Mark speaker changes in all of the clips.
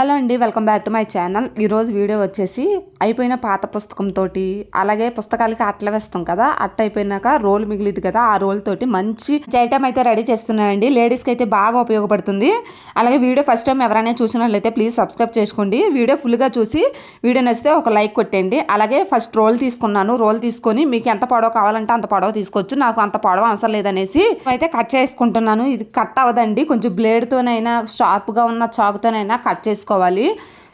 Speaker 1: Hello అండి welcome back to my channel. ఈరోజు video వచ్చేసి అయిపోయిన పాత పుస్తకంతో అలాగే పుస్తకాలకి అట్ల వేస్తాం కదా అట్ట అయిపోయినాక రోల్ మిగిలింది కదా ఆ రోల్ తోటి మంచి ఐటమ్ అయితే రెడీ చేస్తున్నానండి. లేడీస్కి అయితే బాగా ఉపయోగపడుతుంది. అలాగే వీడియో ఫస్ట్ టైం ఎవరైనా చూసినట్లయితే ప్లీజ్ సబ్స్క్రైబ్ చేసుకోండి. వీడియో ఫుల్గా చూసి వీడియో నచ్చితే ఒక లైక్ కొట్టండి. అలాగే ఫస్ట్ రోల్ తీసుకున్నాను. రోల్ తీసుకొని మీకు ఎంత పొడవ కావాలంటే అంత పొడవ తీసుకోవచ్చు. నాకు అంత పొడవ అవసరం లేదనేసి అయితే కట్ చేసుకుంటున్నాను. ఇది కట్ అవ్వదండి. కొంచెం బ్లేడ్తోనైనా షార్ప్గా ఉన్న చాకుతోనైనా కట్ చేసుకోవాలి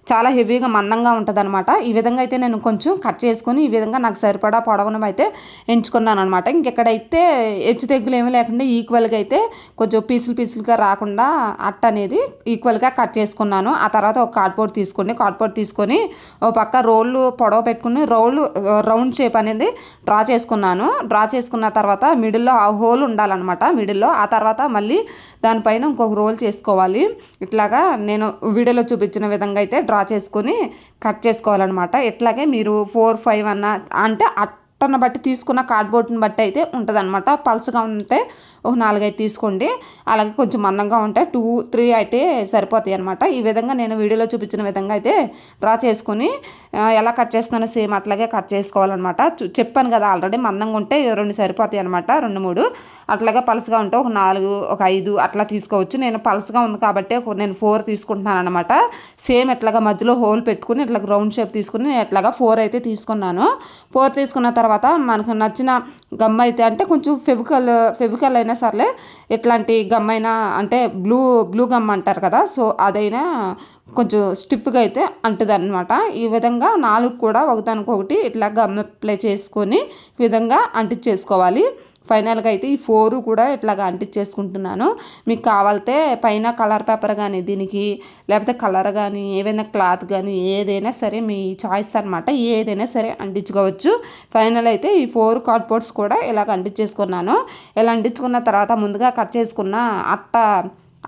Speaker 1: చాలా హెవీగా మందంగా ఉంటుంది అనమాట ఈ విధంగా అయితే నేను కొంచెం కట్ చేసుకుని ఈ విధంగా నాకు సరిపడా పొడవనం అయితే ఎంచుకున్నాను అనమాట ఇంకెక్కడైతే హెచ్చు తెగ్గులు ఏమీ లేకుండా ఈక్వల్గా అయితే కొంచెం పీసులు పీసులుగా రాకుండా అట్ట అనేది ఈక్వల్గా కట్ చేసుకున్నాను. ఆ తర్వాత ఒక కార్డ్బోర్డ్ తీసుకోండి. కార్డ్బోర్డ్ తీసుకొని ఓ పక్క రోళ్ళు పొడవ పెట్టుకుని రోళ్ళు రౌండ్ షేప్ అనేది డ్రా చేసుకున్నాను. డ్రా చేసుకున్న తర్వాత మిడిల్లో ఆ హోల్ ఉండాలన్నమాట. మిడిల్లో ఆ తర్వాత మళ్ళీ దానిపైన ఇంకొక రోల్ చేసుకోవాలి. ఇట్లాగా నేను వీడియోలో చూపించిన విధంగా అయితే డ్రా చేసుకొని కట్ చేసుకోవాలన్నమాట. ఇట్లాగే మీరు ఫోర్ ఫైవ్ అన్న అంటే కట్టను బట్టి తీసుకున్న కార్డ్బోర్డ్ని బట్టి అయితే ఉంటుంది అనమాట పల్స్గా ఉంటే ఒక నాలుగైదు తీసుకోండి. అలాగే కొంచెం మందంగా ఉంటే టూ త్రీ అయితే సరిపోతాయి అనమాట ఈ విధంగా నేను వీడియోలో చూపించిన విధంగా అయితే డ్రా చేసుకొని ఎలా కట్ చేస్తున్నానో సేమ్ అట్లాగే కట్ చేసుకోవాలన్నమాట. చెప్పాను కదా ఆల్రెడీ మందంగా ఉంటే రెండు సరిపోతాయి అనమాట రెండు మూడు. అట్లాగే పలసగా ఉంటే ఒక నాలుగు ఒక ఐదు అట్లా తీసుకోవచ్చు. నేను పలసగా ఉంది కాబట్టి నేను ఫోర్ తీసుకుంటున్నాను అనమాట సేమ్ ఎట్లాగా మధ్యలో హోల్ పెట్టుకుని ఇట్లా రౌండ్ షేప్ తీసుకుని నేను ఎట్లాగా ఫోర్ అయితే తీసుకున్నాను. ఫోర్ తీసుకున్న తర్వాత తర్వాత మనకు నచ్చిన గమ్ అయితే అంటే కొంచెం ఫెవికల్ ఫెవికల్ అయినా సర్లే ఎట్లాంటి గమ్ అయినా అంటే బ్లూ బ్లూ గమ్ అంటారు కదా సో అదైనా కొంచెం స్టిఫ్గా అయితే అంటుంది అనమాట ఈ విధంగా నాలుగు కూడా ఒకదానికొకటి ఇట్లా గమ్ అప్లై చేసుకొని విధంగా అంటించేసుకోవాలి. ఫైనల్గా అయితే ఈ ఫోర్ కూడా ఇట్లాగా అంటించేసుకుంటున్నాను. మీకు కావాలితే పైన కలర్ పేపర్ కానీ దీనికి లేకపోతే కలర్ కానీ ఏవైనా క్లాత్ కానీ ఏదైనా సరే మీ చాయిస్ అనమాట ఏదైనా సరే అంటించుకోవచ్చు. ఫైనల్ అయితే ఈ ఫోర్ కార్డ్బోర్డ్స్ కూడా ఇలాగ అంటించేసుకున్నాను. ఇలా అంటించుకున్న తర్వాత ముందుగా కట్ చేసుకున్న అట్ట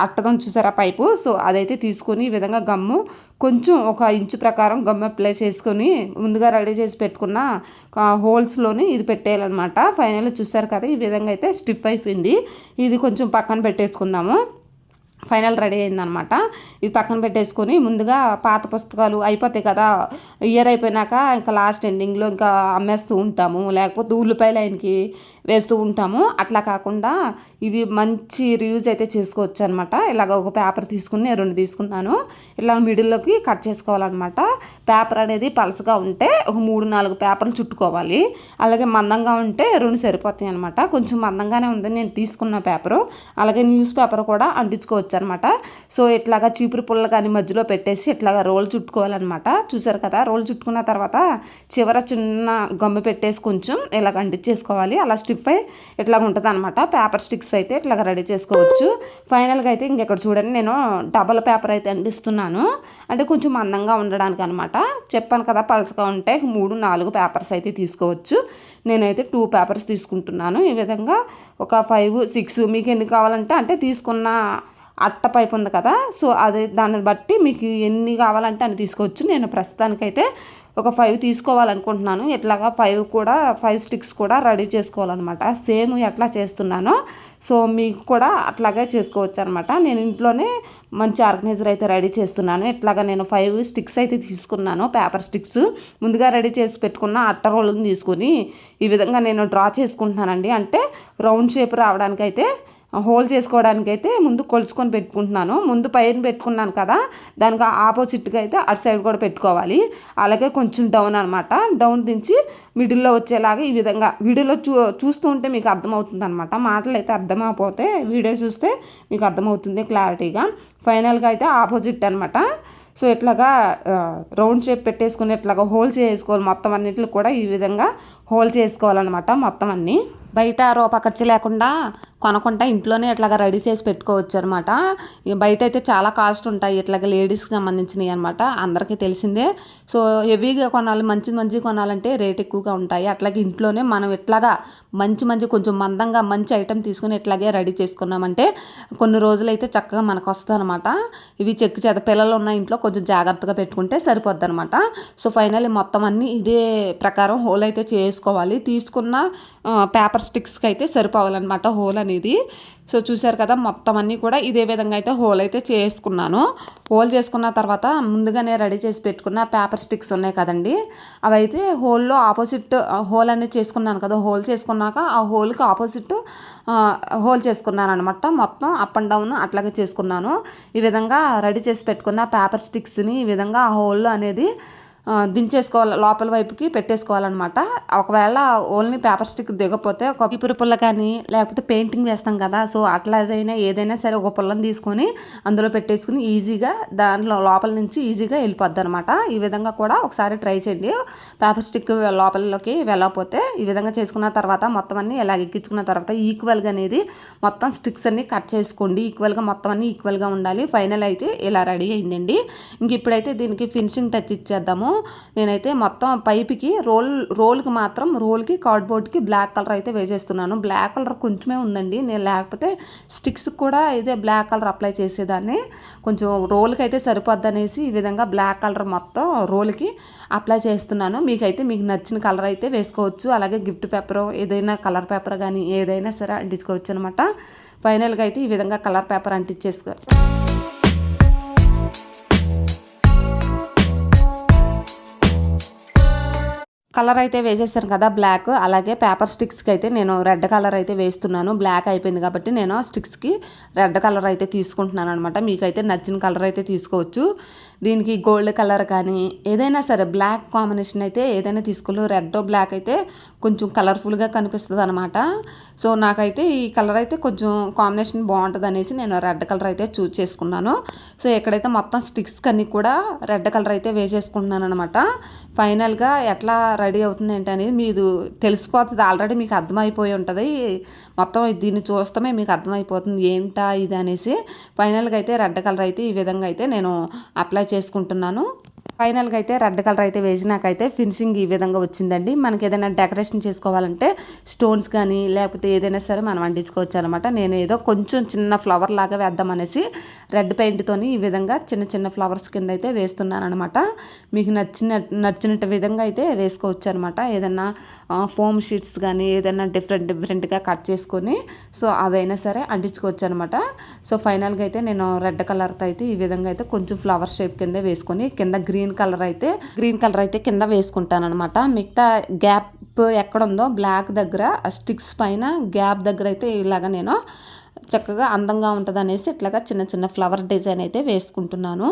Speaker 1: అట్టడం చూసారా పైపు? సో అదైతే తీసుకొని ఈ విధంగా గమ్ము కొంచెం ఒక ఇంచు ప్రకారం గమ్ అప్లై చేసుకొని ముందుగా రెడీ చేసి పెట్టుకున్న హోల్స్లోని ఇది పెట్టేయాలన్నమాట. ఫైనల్ చూసారు కదా ఈ విధంగా అయితే స్టిఫ్ అయిపోయింది. ఇది కొంచెం పక్కన పెట్టేసుకుందాము. ఫైనల్ రెడీ అయిందనమాట ఇది పక్కన పెట్టేసుకొని ముందుగా పాత పుస్తకాలు అయిపోతాయి కదా ఇయర్ అయిపోయినాక ఇంకా లాస్ట్ ఎండింగ్లో ఇంకా అమ్మేస్తూ ఉంటాము. లేకపోతే ఉల్లిపాయలు లైన్కి వేస్తూ ఉంటాము. అట్లా కాకుండా ఇవి మంచి రియూజ్ అయితే చేసుకోవచ్చు అనమాట ఇలాగ ఒక పేపర్ తీసుకుని రెండు తీసుకున్నాను. ఇలా మిడిల్లోకి కట్ చేసుకోవాలన్నమాట పేపర్ అనేది పలసగా ఉంటే ఒక మూడు నాలుగు పేపర్లు చుట్టుకోవాలి. అలాగే మందంగా ఉంటే రెండు సరిపోతాయి అనమాట కొంచెం మందంగానే ఉంది నేను తీసుకున్న పేపరు అలాగే న్యూస్ పేపర్ కూడా అంటించుకోవచ్చు అనమాట సో ఇట్లాగా చీపురు పుల్ల కానీ మధ్యలో పెట్టేసి ఇట్లాగా రోల్ చుట్టుకోవాలన్నమాట చూసారు కదా రోల్ చుట్టుకున్న తర్వాత చివర చిన్న గమ్మ పెట్టేసి కొంచెం ఇలాగ అంటించేసుకోవాలి. అలా స్టిఫ్ అయి ఇట్లాగ ఉంటుంది అనమాట పేపర్ స్టిక్స్ అయితే ఇట్లాగ రెడీ చేసుకోవచ్చు. ఫైనల్గా అయితే ఇంకెక్కడ చూడండి నేను డబల్ పేపర్ అయితే అందిస్తున్నాను. అంటే కొంచెం మందంగా ఉండడానికి అనమాట చెప్పాను కదా పలసగా ఉంటే మూడు నాలుగు పేపర్స్ అయితే తీసుకోవచ్చు. నేనైతే టూ పేపర్స్ తీసుకుంటున్నాను. ఈ విధంగా ఒక ఫైవ్ సిక్స్ మీకు ఎన్ని కావాలంటే అంటే తీసుకున్న అట్ట పైపు ఉంది కదా సో అది దాన్ని బట్టి మీకు ఎన్ని కావాలంటే అని తీసుకోవచ్చు. నేను ప్రస్తుతానికైతే ఒక ఫైవ్ తీసుకోవాలనుకుంటున్నాను. ఇట్లాగా ఫైవ్ కూడా ఫైవ్ స్టిక్స్ కూడా రెడీ చేసుకోవాలన్నమాట. సేమ్ ఎట్లా చేస్తున్నానో సో మీకు కూడా అట్లాగే చేసుకోవచ్చు అనమాట నేను ఇంట్లోనే మంచి ఆర్గనైజర్ అయితే రెడీ చేస్తున్నాను. ఇట్లాగా నేను ఫైవ్ స్టిక్స్ అయితే తీసుకున్నాను పేపర్ స్టిక్స్ ముందుగా రెడీ చేసి పెట్టుకున్న అట్ట రోల్ని తీసుకొని ఈ విధంగా నేను డ్రా చేసుకుంటున్నానండి. అంటే రౌండ్ షేప్ రావడానికి అయితే హోల్ చేసుకోవడానికి అయితే ముందు కొలుచుకొని పెట్టుకుంటున్నాను. ముందు పైన పెట్టుకున్నాను కదా దానికి ఆపోజిట్గా అయితే అటు సైడ్ కూడా పెట్టుకోవాలి. అలాగే కొంచెం డౌన్ అనమాట డౌన్ దించి మిడిల్లో వచ్చేలాగా ఈ విధంగా వీడియోలో చూ చూస్తూ ఉంటే మీకు అర్థమవుతుంది అనమాట మాటలు అయితే అర్థమైపోతే వీడియో చూస్తే మీకు అర్థమవుతుంది క్లారిటీగా. ఫైనల్గా అయితే ఆపోజిట్ అనమాట సో ఇట్లాగా రౌండ్ షేప్ పెట్టేసుకుని ఇట్లాగా హోల్ చేసుకోవాలి. మొత్తం అన్నింటికి కూడా ఈ విధంగా హోల్ చేసుకోవాలన్నమాట మొత్తం అన్నీ. బయట రూప ఖర్చు లేకుండా కొనకుండా ఇంట్లోనే ఇట్లాగా రెడీ చేసి పెట్టుకోవచ్చు అనమాట బయట అయితే చాలా కాస్ట్ ఉంటాయి ఇట్లాగా లేడీస్కి సంబంధించినవి అనమాట అందరికీ తెలిసిందే. సో హెవీగా కొనాలి మంచి మంచి కొనాలంటే రేట్ ఎక్కువగా ఉంటాయి. అట్లాగే ఇంట్లోనే మనం ఇట్లాగా మంచి మంచి కొంచెం మందంగా మంచి ఐటెం తీసుకుని ఇట్లాగే రెడీ చేసుకున్నామంటే కొన్ని రోజులు అయితే చక్కగా మనకు వస్తుందన్నమాట ఇవి చెక్కు చేత పిల్లలు ఉన్న ఇంట్లో కొంచెం జాగ్రత్తగా పెట్టుకుంటే సరిపోద్ది అనమాట సో ఫైనల్లీ మొత్తం అన్నీ ఇదే ప్రకారం హోల్ అయితే చేసుకోవాలి. తీసుకున్న పేపర్ స్టిక్స్కి అయితే సరిపోవాలన్నమాట. హోల్ అనేది సో చూసారు కదా మొత్తం అన్నీ కూడా ఇదే విధంగా అయితే హోల్ అయితే చేసుకున్నాను. హోల్ చేసుకున్న తర్వాత ముందుగానే రెడీ చేసి పెట్టుకున్న పేపర్ స్టిక్స్ ఉన్నాయి కదండి. అవి అయితే హోల్లో ఆపోజిట్ హోల్ అనేది చేసుకున్నాను కదా హోల్ చేసుకున్నాక ఆ హోల్కి ఆపోజిట్ హోల్ చేసుకున్నాను అనమాట మొత్తం అప్ అండ్ డౌన్ అట్లాగే చేసుకున్నాను. ఈ విధంగా రెడీ చేసి పెట్టుకున్న పేపర్ స్టిక్స్ని ఈ విధంగా ఆ హోల్లో అనేది దించేసుకోవాలి లోపల వైపుకి పెట్టేసుకోవాలన్నమాట. ఒకవేళ ఓన్లీ పేపర్ స్టిక్ దిగపోతే ఒక పిపురి పుల్ల కానీ లేకపోతే పెయింటింగ్ వేస్తాం కదా సో అట్లాదైనా ఏదైనా సరే ఒక పుల్లని తీసుకొని అందులో పెట్టేసుకుని ఈజీగా దాంట్లో లోపల నుంచి ఈజీగా వెళ్ళిపోద్ది అనమాట ఈ విధంగా కూడా ఒకసారి ట్రై చేయండి. పేపర్ స్టిక్ లోపలలోకి వెళ్ళకపోతే ఈ విధంగా చేసుకున్న తర్వాత మొత్తం అన్ని ఇలా ఎక్కించుకున్న తర్వాత ఈక్వల్గా అనేది మొత్తం స్టిక్స్ అన్ని కట్ చేసుకోండి. ఈక్వల్గా మొత్తం అన్ని ఈక్వల్గా ఉండాలి. ఫైనల్ అయితే ఇలా రెడీ అయిందండి. ఇంక ఇప్పుడైతే దీనికి ఫినిషింగ్ టచ్ ఇచ్చేద్దాము. నేనైతే మొత్తం పైప్కి రోల్ రోల్కి మాత్రం రోల్కి కార్డ్బోర్డ్కి బ్లాక్ కలర్ అయితే వేసేస్తున్నాను. బ్లాక్ కలర్ కొంచెమే ఉందండి. నేను లేకపోతే స్టిక్స్ కూడా ఇదే బ్లాక్ కలర్ అప్లై చేసేదాన్ని. కొంచెం రోల్కి అయితే సరిపోద్ది అనేసి ఈ విధంగా బ్లాక్ కలర్ మొత్తం రోల్కి అప్లై చేస్తున్నాను. మీకైతే మీకు నచ్చిన కలర్ అయితే వేసుకోవచ్చు. అలాగే గిఫ్ట్ పేపర్ ఏదైనా కలర్ పేపర్ కానీ ఏదైనా సరే అంటించుకోవచ్చు అనమాట ఫైనల్గా అయితే ఈ విధంగా కలర్ పేపర్ అంటించేసుకో కలర్ అయితే వేసేసాను కదా బ్లాక్ అలాగే పేపర్ స్టిక్స్కి అయితే నేను రెడ్ కలర్ అయితే వేస్తున్నాను. బ్లాక్ అయిపోయింది కాబట్టి నేను స్టిక్స్కి రెడ్ కలర్ అయితే తీసుకుంటున్నాను అనమాట మీకైతే నచ్చిన కలర్ అయితే తీసుకోవచ్చు. దీనికి గోల్డ్ కలర్ కానీ ఏదైనా సరే బ్లాక్ కాంబినేషన్ అయితే ఏదైనా తీసుకోలేదు రెడ్ బ్లాక్ అయితే కొంచెం కలర్ఫుల్గా కనిపిస్తుంది అనమాట సో నాకైతే ఈ కలర్ అయితే కొంచెం కాంబినేషన్ బాగుంటుంది అనేసి నేను రెడ్ కలర్ అయితే చూజ్ చేసుకున్నాను. సో ఎక్కడైతే మొత్తం స్టిక్స్ కన్నీ కూడా రెడ్ కలర్ అయితే వేసేసుకుంటున్నాను అనమాట ఫైనల్గా ఎట్లా రెడీ అవుతుంది ఏంటి అనేది మీరు తెలిసిపోతుంది. ఆల్రెడీ మీకు అర్థమైపోయి ఉంటుంది. మొత్తం దీన్ని చూస్తామే మీకు అర్థమైపోతుంది ఏంటా ఇది అనేసి. ఫైనల్గా అయితే రెడ్ కలర్ అయితే ఈ విధంగా అయితే నేను అప్లై చేసుకుంటున్నాను. ఫైనల్గా అయితే రెడ్ కలర్ అయితే వేసినాకైతే ఫినిషింగ్ ఈ విధంగా వచ్చిందండి. మనకి ఏదైనా డెకరేషన్ చేసుకోవాలంటే స్టోన్స్ కానీ లేకపోతే ఏదైనా సరే మనం అంటించుకోవచ్చు అనమాట నేను ఏదో కొంచెం చిన్న ఫ్లవర్ లాగా వేద్దామనేసి రెడ్ పెయింట్తోని ఈ విధంగా చిన్న చిన్న ఫ్లవర్స్ కింద అయితే వేస్తున్నాను అనమాట మీకు నచ్చిన నచ్చినట్టు విధంగా అయితే వేసుకోవచ్చు అనమాట ఏదైనా ఫోమ్ షీట్స్ కానీ ఏదైనా డిఫరెంట్ డిఫరెంట్గా కట్ చేసుకొని సో అవైనా సరే అంటించుకోవచ్చు అనమాట సో ఫైనల్గా అయితే నేను రెడ్ కలర్తో అయితే ఈ విధంగా అయితే కొంచెం ఫ్లవర్ షేప్ కింద వేసుకొని కింద గ్రీన్ కలర్ అయితే గ్రీన్ కలర్ అయితే కింద వేసుకుంటాను అనమాట మిగతా గ్యాప్ ఎక్కడ ఉందో బ్లాక్ దగ్గర స్టిక్స్ పైన గ్యాప్ దగ్గర అయితే ఇలాగ నేను చక్కగా అందంగా ఉంటుంది అనేసి ఇట్లాగా చిన్న చిన్న ఫ్లవర్ డిజైన్ అయితే వేసుకుంటున్నాను.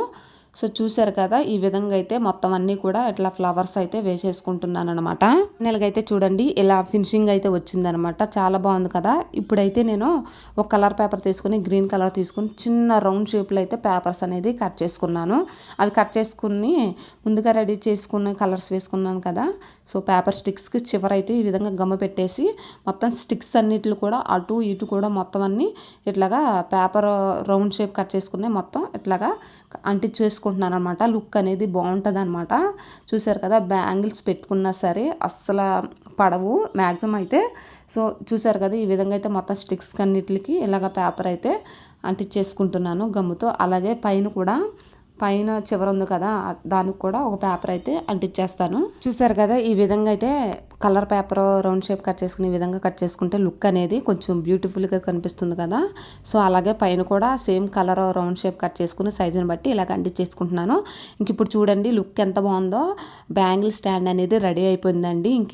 Speaker 1: సో చూసారు కదా ఈ విధంగా అయితే మొత్తం అన్నీ కూడా ఇట్లా ఫ్లవర్స్ అయితే వేసేసుకుంటున్నాను అనమాట నెలగైతే చూడండి ఇలా ఫినిషింగ్ అయితే వచ్చిందనమాట చాలా బాగుంది కదా. ఇప్పుడైతే నేను ఒక కలర్ పేపర్ తీసుకుని గ్రీన్ కలర్ తీసుకుని చిన్న రౌండ్ షేప్లో అయితే పేపర్స్ అనేది కట్ చేసుకున్నాను. అవి కట్ చేసుకుని ముందుగా రెడీ చేసుకున్న కలర్స్ వేసుకున్నాను కదా. సో పేపర్ స్టిక్స్కి చివరైతే ఈ విధంగా గమ్మ పెట్టేసి మొత్తం స్టిక్స్ అన్నిటిని కూడా అటు ఇటు కూడా మొత్తం అన్నీ ఇట్లాగా పేపర్ రౌండ్ షేప్ కట్ చేసుకునే మొత్తం ఇట్లాగా అంటించేసుకుంటున్నాను అనమాట లుక్ అనేది బాగుంటుంది అనమాట చూసారు కదా బ్యాంగిల్స్ పెట్టుకున్నా సరే అస్సలు పడవు మ్యాక్సిమం అయితే. సో చూసారు కదా ఈ విధంగా అయితే మొత్తం స్టిక్స్ అన్నిటికి ఇలాగ పేపర్ అయితే అంటించేసుకుంటున్నాను గమ్ముతో. అలాగే పైన కూడా పైన చివర ఉంది కదా దానికి కూడా ఒక పేపర్ అయితే అంటించేస్తాను చూసారు కదా ఈ విధంగా అయితే colour paper round shape cut చేసుకునే విధంగా కట్ చేసుకుంటే లుక్ అనేది కొంచెం బ్యూటిఫుల్గా కనిపిస్తుంది కదా. సో అలాగే పైన కూడా same colour round shape cut చేసుకుని సైజుని బట్టి ఇలాగ అంటించేసుకుంటున్నాను ఇంక ఇప్పుడు చూడండి లుక్ ఎంత బాగుందో. బ్యాంగిల్ స్టాండ్ అనేది రెడీ అయిపోయిందండి. ఇంక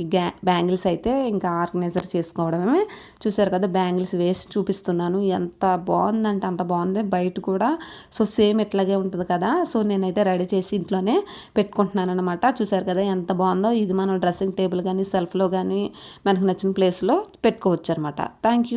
Speaker 1: బ్యాంగిల్స్ అయితే ఇంకా ఆర్గనైజర్ చేసుకోవడమే. చూసారు కదా బ్యాంగిల్స్ వేసి చూపిస్తున్నాను. ఎంత బాగుందంటే అంత బాగుంది. బయట కూడా సో సేమ్ ఇట్లాగే ఉంటుంది కదా. సో నేనైతే రెడీ చేసి ఇంట్లోనే పెట్టుకుంటున్నాను అనమాట చూసారు కదా ఎంత బాగుందో. ఇది మనం డ్రెస్సింగ్ టేబుల్ కానీ సెల్ఫ్లో కానీ మనకు నచ్చిన ప్లేస్లో పెట్టుకోవచ్చు అనమాట థ్యాంక్ యూ